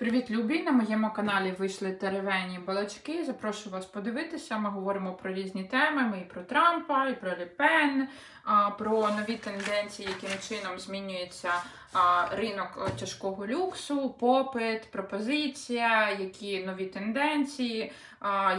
Привіт, любі! На моєму каналі вийшли теревені балачки. Запрошую вас подивитися. Ми говоримо про різні теми. Ми і про Трампа, і про Лепен, а, про нові тенденції, яким чином змінюється ринок е, тяжкого люксу, попит, пропозиція, які нові тенденції,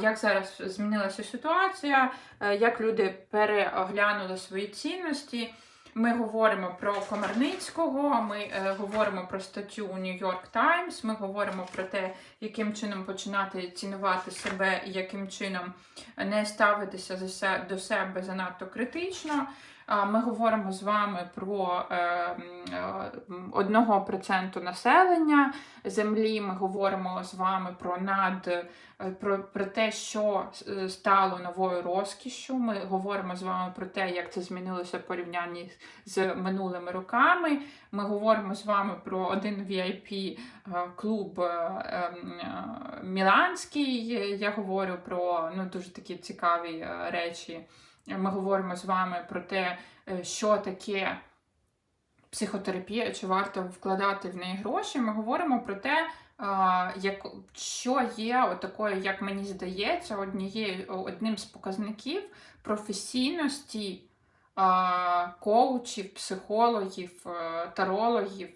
як зараз змінилася ситуація, е, як люди переглянули свої цінності. Ми говоримо про Комарницького, ми е, говоримо про статтю у Нью-Йорк Таймс, ми говоримо про те, яким чином починати цінувати себе і яким чином не ставитися за се- до себе занадто критично. Ми говоримо з вами про е, м, е, 1% населення землі. Ми говоримо з вами про над е, про, про те, що е, стало новою розкішшю. Ми говоримо з вами про те, як це змінилося в порівнянні з минулими роками. Ми говоримо з вами про один VIP е, клуб ем, Міланський. Я говорю про ну, дуже такі цікаві речі. Ми говоримо з вами про те, е, що таке психотерапія, чи варто вкладати в неї гроші. Ми говоримо про те, як, що є отакою, такою, як мені здається, однією, одним з показників професійності коучів, психологів, е, тарологів,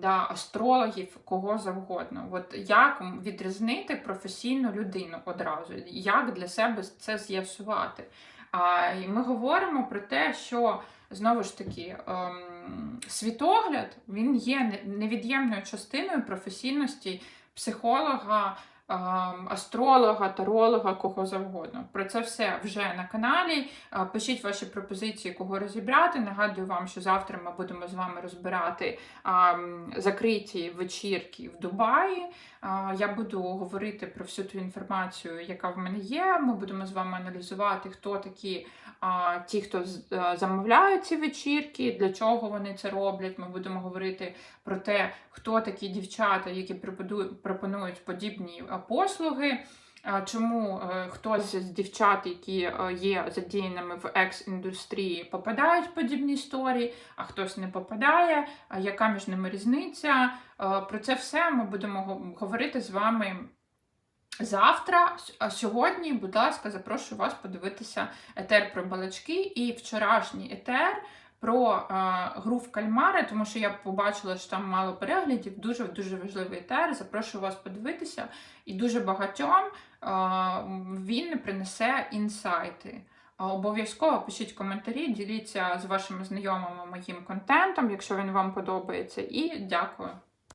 да, астрологів, кого завгодно. От як відрізнити професійну людину одразу, як для себе це з'ясувати? І ми говоримо про те, що знову ж таки ем, світогляд він є невід'ємною частиною професійності психолога, астролога, таролога, кого завгодно. Про це все вже на каналі. Пишіть ваші пропозиції, кого розібрати. Нагадую вам, що завтра ми будемо з вами розбирати закриті вечірки в Дубаї. Я буду говорити про всю ту інформацію, яка в мене є. Ми будемо з вами аналізувати, хто такі ті, хто е, замовляють ці вечірки, для чого вони це роблять. Ми будемо говорити про те, хто такі дівчата, які пропонують подібні послуги. Чому е, хтось з дівчат, які е, є задіяними в екс-індустрії, попадають в подібні історії, а хтось не попадає, яка між ними різниця? Е, Про це все ми будемо говорити з вами завтра. А сьогодні, будь ласка, запрошую вас подивитися етер про балачки і вчорашній етер про е, гру в кальмари, тому що я побачила, що там мало переглядів. Дуже дуже важливий етер. Запрошую вас подивитися. І дуже багатьом е, він принесе інсайти. Обов'язково пишіть коментарі, діліться з вашими знайомими моїм контентом, якщо він вам подобається. І дякую.